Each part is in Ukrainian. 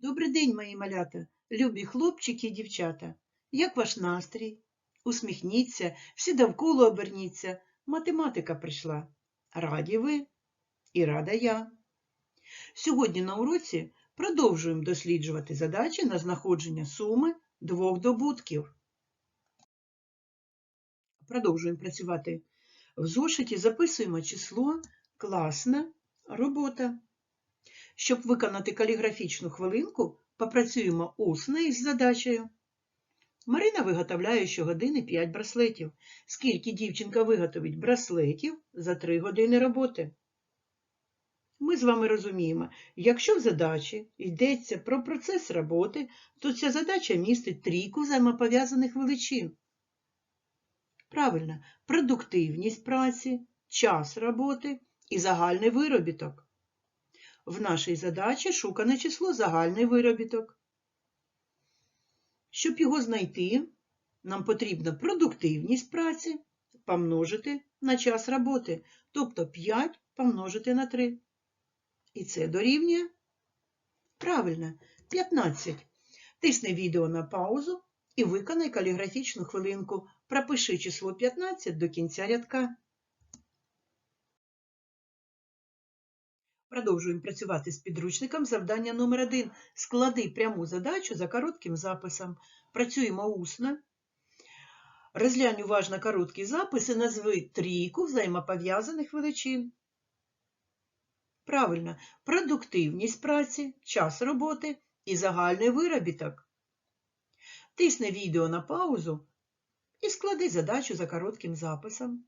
Добрий день, мої малята, любі хлопчики і дівчата. Як ваш настрій? Усміхніться, всі довкола оберніться. Математика прийшла. Раді ви і рада я. Сьогодні на уроці продовжуємо досліджувати задачі на знаходження суми двох добутків. Продовжуємо працювати в зошиті, записуємо число класна робота. Щоб виконати каліграфічну хвилинку, попрацюємо усно із задачею. Марина виготовляє щогодини 5 браслетів. Скільки дівчинка виготовить браслетів за 3 години роботи? Ми з вами розуміємо, якщо в задачі йдеться про процес роботи, то ця задача містить трійку взаємопов'язаних величин. Правильно, продуктивність праці, час роботи і загальний виробіток. В нашій задачі шукане число загальний виробіток. Щоб його знайти, нам потрібно продуктивність праці помножити на час роботи, тобто 5 помножити на 3. І це дорівнює правильно 15. Тисни відео на паузу і виконай каліграфічну хвилинку. Пропиши число 15 до кінця рядка. Продовжуємо працювати з підручником. Завдання номер 1 Склади пряму задачу за коротким записом. Працюємо усно. Розглянь уважно короткий запис і назви трійку взаємопов'язаних величин. Правильно, продуктивність праці, час роботи і загальний виробіток. Тисни відео на паузу і склади задачу за коротким записом.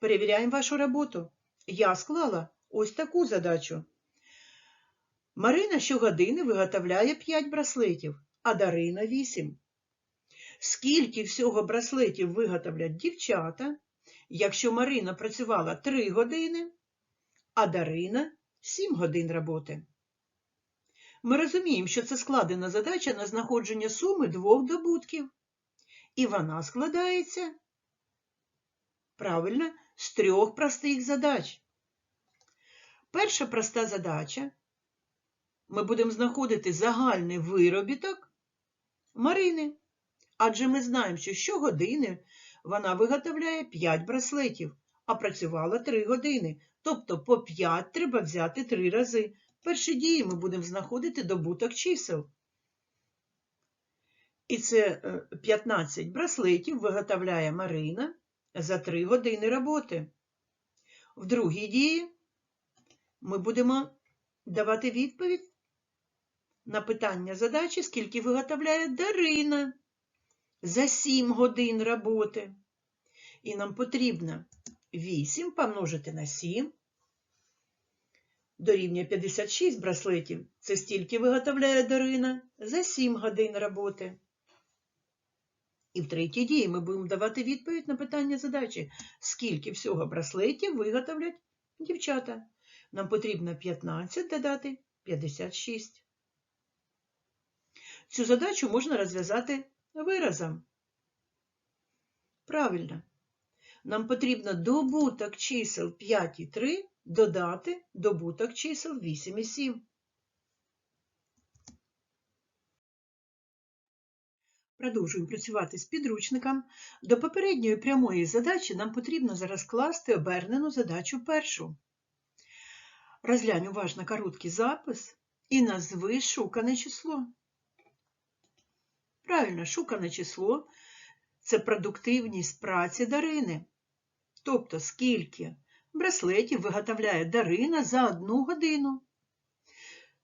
Перевіряємо вашу роботу. Я склала ось таку задачу. Марина щогодини виготовляє 5 браслетів, а Дарина 8. Скільки всього браслетів виготовлять дівчата, якщо Марина працювала 3 години, а Дарина 7 годин роботи? Ми розуміємо, що це складена задача на знаходження суми двох добутків. І вона складається, правильно, з трьох простих задач. Перша проста задача. Ми будемо знаходити загальний виробіток Марини. Адже ми знаємо, що щогодини вона виготовляє 5 браслетів, а працювала 3 години. Тобто по 5 треба взяти 3 рази. В першій дії ми будемо знаходити добуток чисел. І це 15 браслетів виготовляє Марина за 3 години роботи. В другій дії ми будемо давати відповідь на питання задачі, скільки виготовляє Дарина за 7 годин роботи. І нам потрібно 8 помножити на 7 дорівнює 56 браслетів. Це стільки виготовляє Дарина за 7 годин роботи. І в третій дії ми будемо давати відповідь на питання задачі, скільки всього браслетів виготовлять дівчата. Нам потрібно 15 додати 56. Цю задачу можна розв'язати виразом. Правильно. Нам потрібно добуток чисел 5 і 3 додати добуток чисел 8 і 7. Продовжуємо працювати з підручником. До попередньої прямої задачі нам потрібно зараз класти обернену задачу першу. Розглянь уважно короткий запис і назви шукане число. Правильно, шукане число це продуктивність праці Дарини. Тобто, скільки браслетів виготовляє Дарина за одну годину.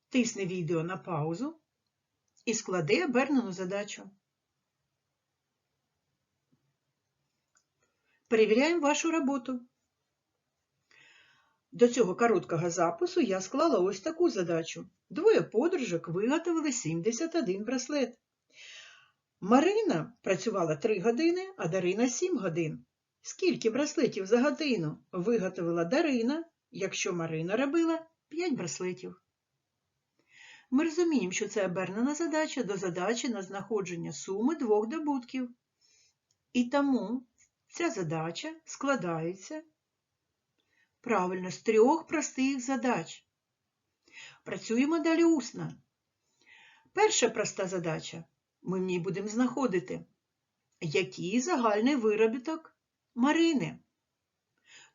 Тисни відео на паузу і склади обернену задачу. Перевіряємо вашу роботу. До цього короткого запису я склала ось таку задачу. Двоє подружок виготовили 71 браслет. Марина працювала 3 години, а Дарина 7 годин. Скільки браслетів за годину виготовила Дарина, якщо Марина робила 5 браслетів? Ми розуміємо, що це обернена задача до задачі на знаходження суми двох добутків. І тому ця задача складається правильно з трьох простих задач. Працюємо далі усно. Перша проста задача. Ми в ній будемо знаходити, який загальний виробіток Марини.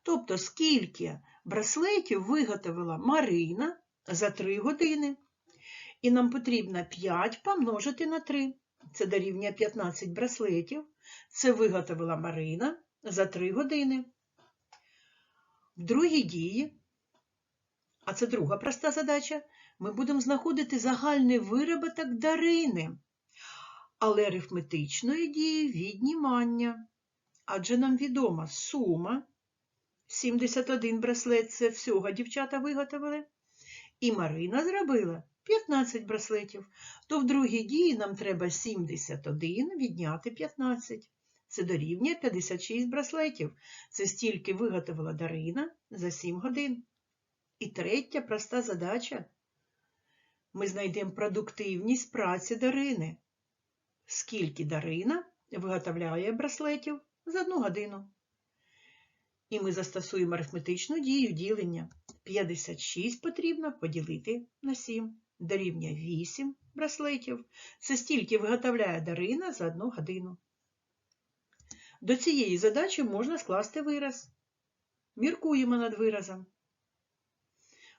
Тобто, скільки браслетів виготовила Марина за 3 години. І нам потрібно 5 помножити на 3. Це дорівнює 15 браслетів. Це виготовила Марина за 3 години. В другій дії, а це друга проста задача, ми будемо знаходити загальний вироботок Дарини, але арифметичної дії віднімання. Адже нам відома сума 71 браслет це всього дівчата виготовили. І Марина зробила 15 браслетів. То в другій дії нам треба 71 відняти 15. Це дорівнює 56 браслетів. Це стільки виготовила Дарина за 7 годин. І третя проста задача. Ми знайдемо продуктивність праці Дарини. Скільки Дарина виготовляє браслетів за одну годину. І ми застосуємо арифметичну дію ділення. 56 потрібно поділити на 7. Дорівнює 8 браслетів. Це стільки виготовляє Дарина за одну годину. До цієї задачі можна скласти вираз. Міркуємо над виразом.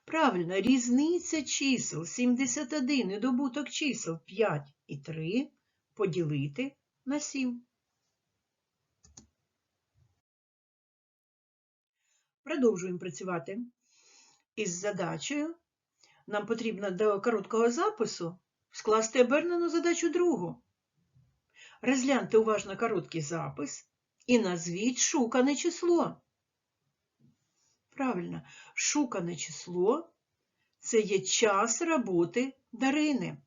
Правильно, різниця чисел 71 і добуток чисел 5 і 3 поділити на 7. Продовжуємо працювати із задачею. Нам потрібно до короткого запису скласти обернену задачу другу. Розгляньте уважно короткий запис і назвіть шукане число. Правильно, шукане число це є час роботи Дарини.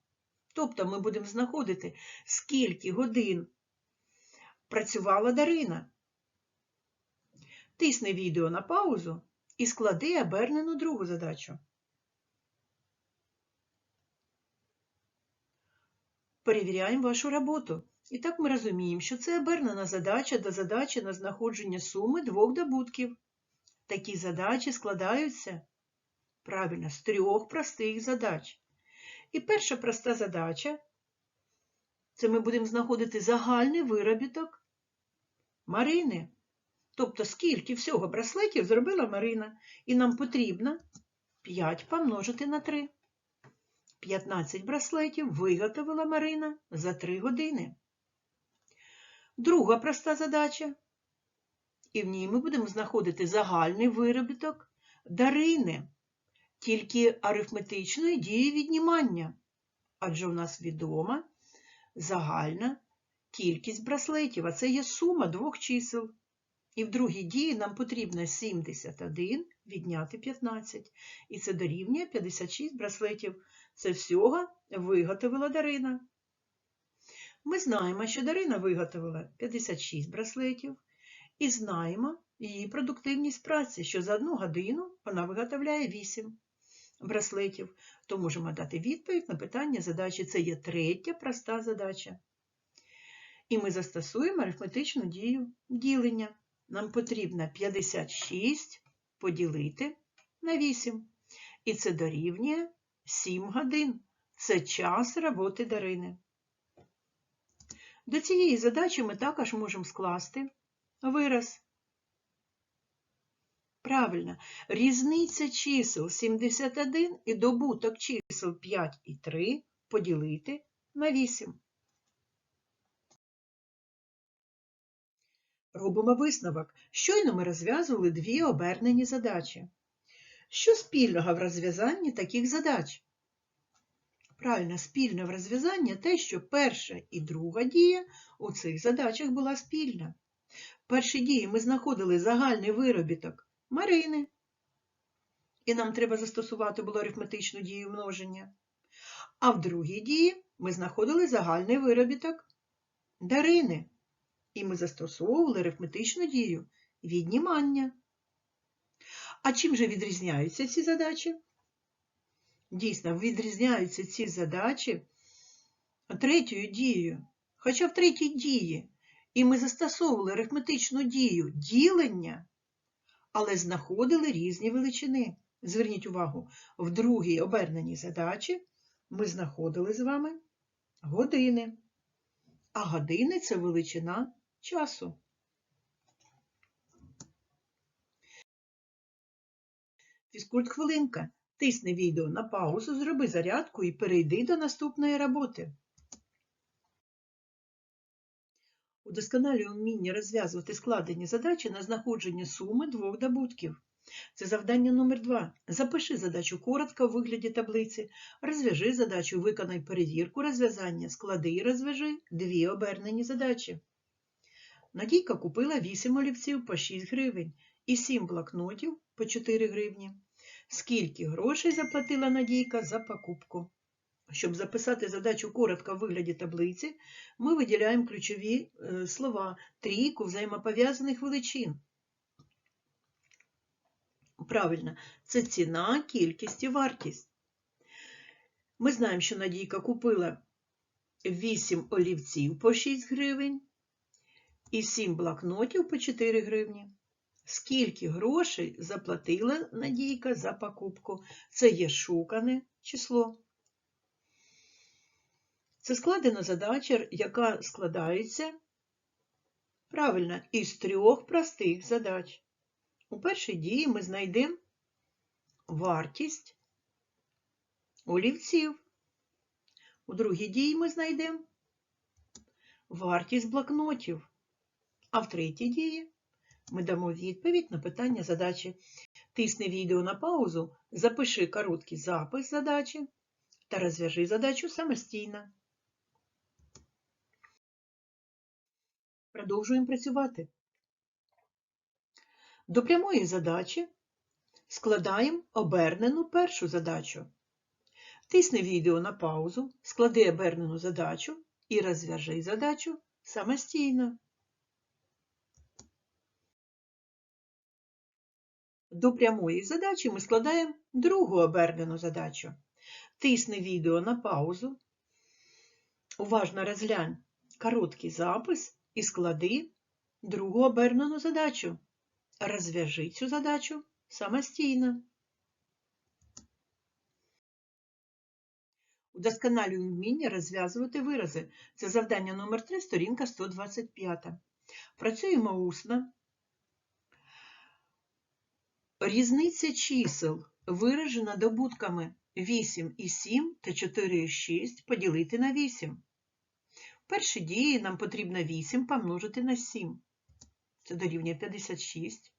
Тобто ми будемо знаходити, скільки годин працювала Дарина. Тисни відео на паузу і склади обернену другу задачу. Перевіряємо вашу роботу. І так ми розуміємо, що це обернена задача до задачі на знаходження суми двох добутків. Такі задачі складаються правильно з трьох простих задач. І перша проста задача це ми будемо знаходити загальний виробіток Марини. Тобто, скільки всього браслетів зробила Марина, і нам потрібно 5 помножити на 3. 15 браслетів виготовила Марина за 3 години. Друга проста задача. І в ній ми будемо знаходити загальний виробіток Дарини, тільки арифметичної дії віднімання. Адже у нас відома загальна кількість браслетів, а це є сума двох чисел. І в другій дії нам потрібно 71 відняти 15. І це дорівнює 56 браслетів. Це всього виготовила Дарина. Ми знаємо, що Дарина виготовила 56 браслетів, і знаємо її продуктивність праці, що за одну годину вона виготовляє 8 браслетів. То можемо дати відповідь на питання задачі. Це є третя проста задача. І ми застосуємо арифметичну дію ділення. Нам потрібно 56 поділити на 8. І це дорівнює 7 годин. Це час роботи Дарини. До цієї задачі ми також можемо скласти вираз. Правильно, різниця чисел 71 і добуток чисел 5 і 3 поділити на 8. Робимо висновок. Щойно ми розв'язували дві обернені задачі. Що спільного в розв'язанні таких задач? Правильно, спільне в розв'язанні те, що перша і друга дія у цих задачах була спільна. В першій дії ми знаходили загальний виробіток Марини, і нам треба застосувати було арифметичну дію множення. А в другій дії ми знаходили загальний виробіток Дарини, і ми застосовували арифметичну дію віднімання. А чим же відрізняються ці задачі? Дійсно, відрізняються ці задачі третьою дією. Хоча в третій дії і ми застосовували арифметичну дію ділення, але знаходили різні величини. Зверніть увагу, в другій оберненій задачі ми знаходили з вами години. А години це величина часу. Фізкульт хвилинка. Тисни відео на паузу, зроби зарядку і перейди до наступної роботи. Удосконалюй вміння розв'язувати складені задачі на знаходження суми двох добутків. Це завдання номер 2 Запиши задачу коротко в вигляді таблиці, розв'яжи задачу, виконай перевірку розв'язання, склади і розв'яжи дві обернені задачі. Надійка купила 8 олівців по 6 гривень і 7 блокнотів по 4 гривні. Скільки грошей заплатила Надійка за покупку? Щоб записати задачу коротко в вигляді таблиці, ми виділяємо ключові е, слова трійку взаємопов'язаних величин. Правильно, це ціна, кількість і вартість. Ми знаємо, що Надійка купила 8 олівців по 6 гривень і 7 блокнотів по 4 гривні. Скільки грошей заплатила Надійка за покупку? Це є шукане число. Це складена задача, яка складається правильно із трьох простих задач. У першій дії ми знайдемо вартість олівців. У другій дії ми знайдемо вартість блокнотів. А в третій дії ми дамо відповідь на питання задачі. Тисни відео на паузу, запиши короткий запис задачі та розв'яжи задачу самостійно. Продовжуємо працювати. До прямої задачі складаємо обернену першу задачу. Тисни відео на паузу, склади обернену задачу і розв'яжи задачу самостійно. До прямої задачі ми складаємо другу обернену задачу. Тисни відео на паузу, уважно розглянь короткий запис і склади другу обернену задачу. Розв'яжи цю задачу самостійно. Удосконалюй вміння розв'язувати вирази. Це завдання номер 3 сторінка 125. Працюємо усно. Різниця чисел виражена добутками 8 і 7 та 4 і 6 поділити на 8. В дії нам потрібно 8 помножити на 7. Це дорівнює 56.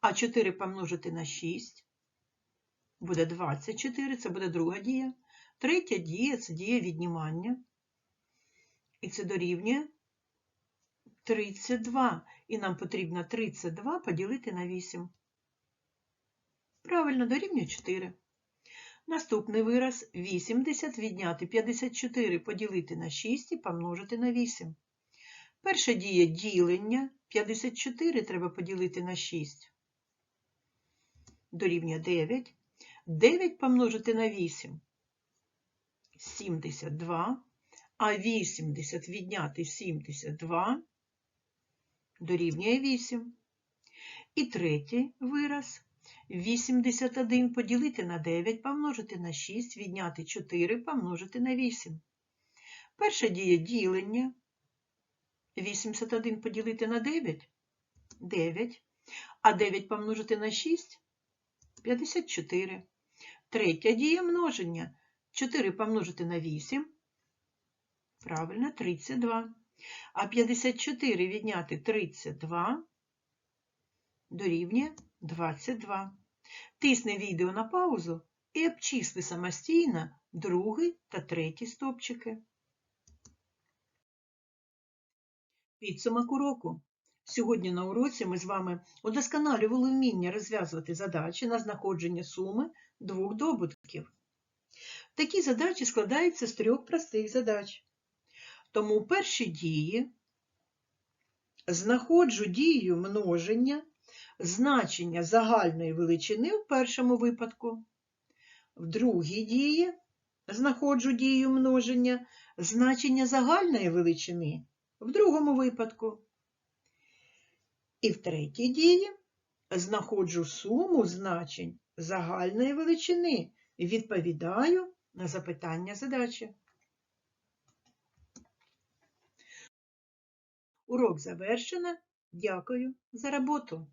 А 4 помножити на 6 буде 24, це буде друга дія. Третя дія це дія віднімання. І це дорівнює 32. І нам потрібно 32 поділити на 8. Правильно, дорівнює 4. Наступний вираз 80 відняти 54 поділити на 6 і помножити на 8. Перша дія ділення 54 треба поділити на 6. Дорівнює 9. 9 помножити на 8 72, а 80 відняти 72 дорівнює 8. І третій вираз 81 поділити на 9 помножити на 6, відняти 4 помножити на 8. Перша дія ділення 81 поділити на 9 9, а 9 помножити на 6 54. Третя дія множення 4 помножити на 8, правильно, 32. А 54 відняти 32 дорівнює 22. Тисни відео на паузу і обчисли самостійно другий та третій стопчики. Підсумок уроку. Сьогодні на уроці ми з вами удосконалювали вміння розв'язувати задачі на знаходження суми двох добутків. Такі задачі складаються з трьох простих задач. Тому у першій дії знаходжу дію множення значення загальної величини в першому випадку. В другій дії знаходжу дію множення значення загальної величини в другому випадку. І в третій дії знаходжу суму значень загальної величини. і Відповідаю на запитання задачі. Урок завершено. Дякую за роботу.